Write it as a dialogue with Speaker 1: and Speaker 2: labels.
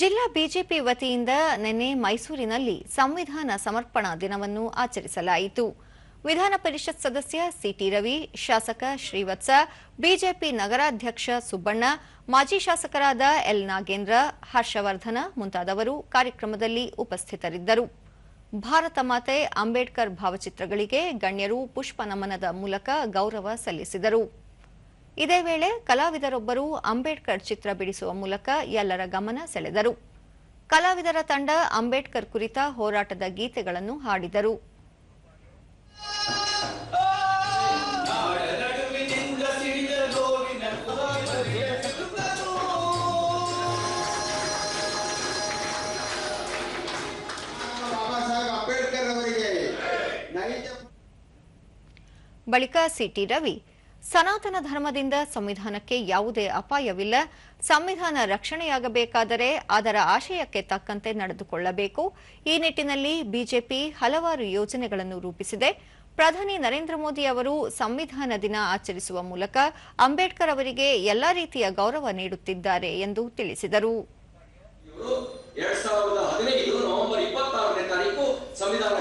Speaker 1: ಜಿಲ್ಲಾ ಬಿಜೆಪಿ ವತಿಯಿಂದ ನಿನ್ನೆ ಮೈಸೂರಿನಲ್ಲಿ ಸಂವಿಧಾನ ಸಮರ್ಪಣಾ ದಿನವನ್ನು ಆಚರಿಸಲಾಯಿತು. ವಿಧಾನ ಪರಿಷತ್ ಸದಸ್ಯ ಸಿಟಿ ರವಿ, ಶಾಸಕ ಶ್ರೀವತ್ಸ, ಬಿಜೆಪಿ ನಗರಾಧ್ಯಕ್ಷ ಸುಬ್ಬಣ್ಣ, ಮಾಜಿ ಶಾಸಕರಾದ ಎಲ್ ನಾಗೇಂದ್ರ, ಹರ್ಷವರ್ಧನ ಮುಂತಾದವರು ಕಾರ್ಯಕ್ರಮದಲ್ಲಿ ಉಪಸ್ಥಿತರಿದ್ದರು. ಭಾರತ ಮಾತೆ ಅಂಬೇಡ್ಕರ್ ಭಾವಚಿತ್ರಗಳಿಗೆ ಗಣ್ಯರು ಪುಷ್ಪ ನಮನದ ಮೂಲಕ ಗೌರವ ಸಲ್ಲಿಸಿದರು. ಇದೇ ವೇಳೆ ಕಲಾವಿದರೊಬ್ಬರು ಅಂಬೇಡ್ಕರ್ ಚಿತ್ರ ಬಿಡಿಸುವ ಮೂಲಕ ಎಲ್ಲರ ಗಮನ ಸೆಳೆದರು. ಕಲಾವಿದರ ತಂಡ ಅಂಬೇಡ್ಕರ್ ಕುರಿತ ಹೋರಾಟದ ಗೀತೆಗಳನ್ನು ಹಾಡಿದರು. ಬಳಿಕ ಸಿಟಿ ರವಿ ಸನಾತನ ಧರ್ಮದಿಂದ ಸಂವಿಧಾನಕ್ಕೆ ಯಾವುದೇ ಅಪಾಯವಿಲ್ಲ. ಸಂವಿಧಾನ ರಕ್ಷಣೆಯಾಗಬೇಕಾದರೆ ಅದರ ಆಶಯಕ್ಕೆ ತಕ್ಕಂತೆ ನಡೆದುಕೊಳ್ಳಬೇಕು. ಈ ನಿಟ್ಟಿನಲ್ಲಿ ಬಿಜೆಪಿ ಹಲವಾರು ಯೋಜನೆಗಳನ್ನು ರೂಪಿಸಿದೆ. ಪ್ರಧಾನಿ ನರೇಂದ್ರ ಮೋದಿ ಅವರು ಸಂವಿಧಾನ ದಿನ ಆಚರಿಸುವ ಮೂಲಕ ಅಂಬೇಡ್ಕರ್ ಅವರಿಗೆ ಎಲ್ಲಾ ರೀತಿಯ ಗೌರವ ನೀಡುತ್ತಿದ್ದಾರೆ ಎಂದು ತಿಳಿಸಿದರು.
Speaker 2: ಸಂವಿಧಾನ